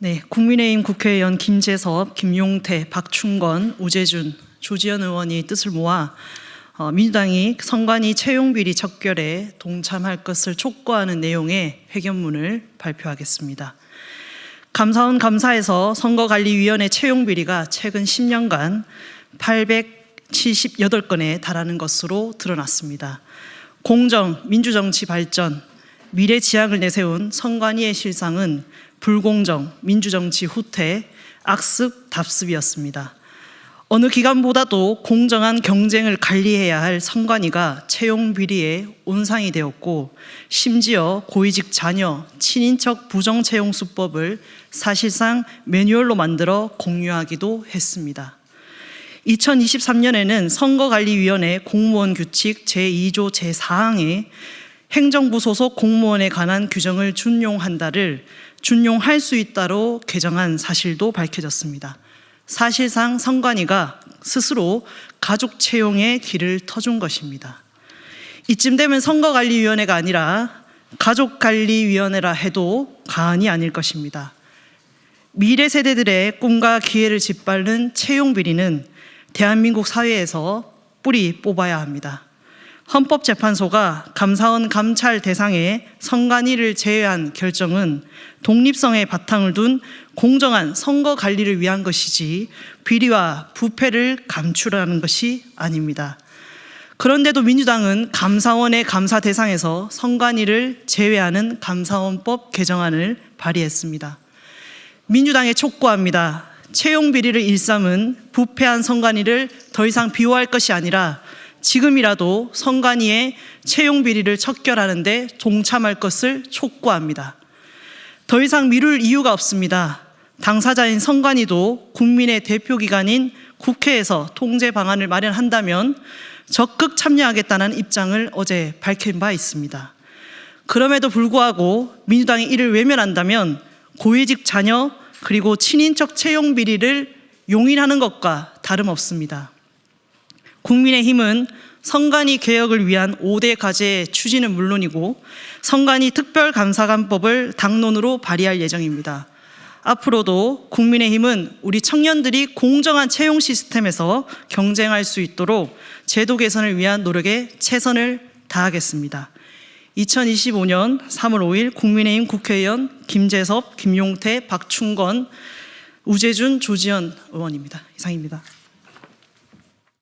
네, 국민의힘 국회의원 김재섭, 김용태, 박충건, 우재준, 조지현 의원이 뜻을 모아 어, 민주당이 선관위 채용 비리 척결에 동참할 것을 촉구하는 내용의 회견문을 발표하겠습니다. 감사원 감사에서 선거관리위원회 채용 비리가 최근 10년간 878건에 달하는 것으로 드러났습니다. 공정, 민주정치 발전, 미래 지향을 내세운 선관위의 실상은 불공정, 민주정치 후퇴, 악습, 답습이었습니다. 어느 기관보다도 공정한 경쟁을 관리해야 할 선관위가 채용 비리의 온상이 되었고 심지어 고위직 자녀, 친인척 부정 채용 수법을 사실상 매뉴얼로 만들어 공유하기도 했습니다. 2023년에는 선거관리위원회 공무원 규칙 제2조 제4항에 행정부 소속 공무원에 관한 규정을 준용한다를 준용할 수 있다로 개정한 사실도 밝혀졌습니다. 사실상 선관위가 스스로 가족 채용의 길을 터준 것입니다. 이쯤 되면 선거관리위원회가 아니라 가족관리위원회라 해도 과언이 아닐 것입니다. 미래 세대들의 꿈과 기회를 짓밟는 채용 비리는 대한민국 사회에서 뿌리 뽑아야 합니다. 헌법재판소가 감사원 감찰 대상에 선관위를 제외한 결정은 독립성에 바탕을 둔 공정한 선거 관리를 위한 것이지 비리와 부패를 감추라는 것이 아닙니다. 그런데도 민주당은 감사원의 감사 대상에서 선관위를 제외하는 감사원법 개정안을 발의했습니다. 민주당에 촉구합니다. 채용 비리를 일삼은 부패한 선관위를 더 이상 비호할 것이 아니라 지금이라도 선관위의 채용 비리를 척결하는데 동참할 것을 촉구합니다. 더 이상 미룰 이유가 없습니다. 당사자인 선관위도 국민의 대표 기관인 국회에서 통제 방안을 마련한다면 적극 참여하겠다는 입장을 어제 밝힌 바 있습니다. 그럼에도 불구하고 민주당이 이를 외면한다면 고위직 자녀 그리고 친인척 채용 비리를 용인하는 것과 다름없습니다. 국민의힘은 선관위 개혁을 위한 5대 과제 추진은 물론이고 선관위 특별감사관법을 당론으로 발의할 예정입니다. 앞으로도 국민의힘은 우리 청년들이 공정한 채용 시스템에서 경쟁할 수 있도록 제도 개선을 위한 노력에 최선을 다하겠습니다. 2025년 3월 5일 국민의힘 국회의원 김재섭, 김용태, 박충건, 우재준, 조지현 의원입니다. 이상입니다.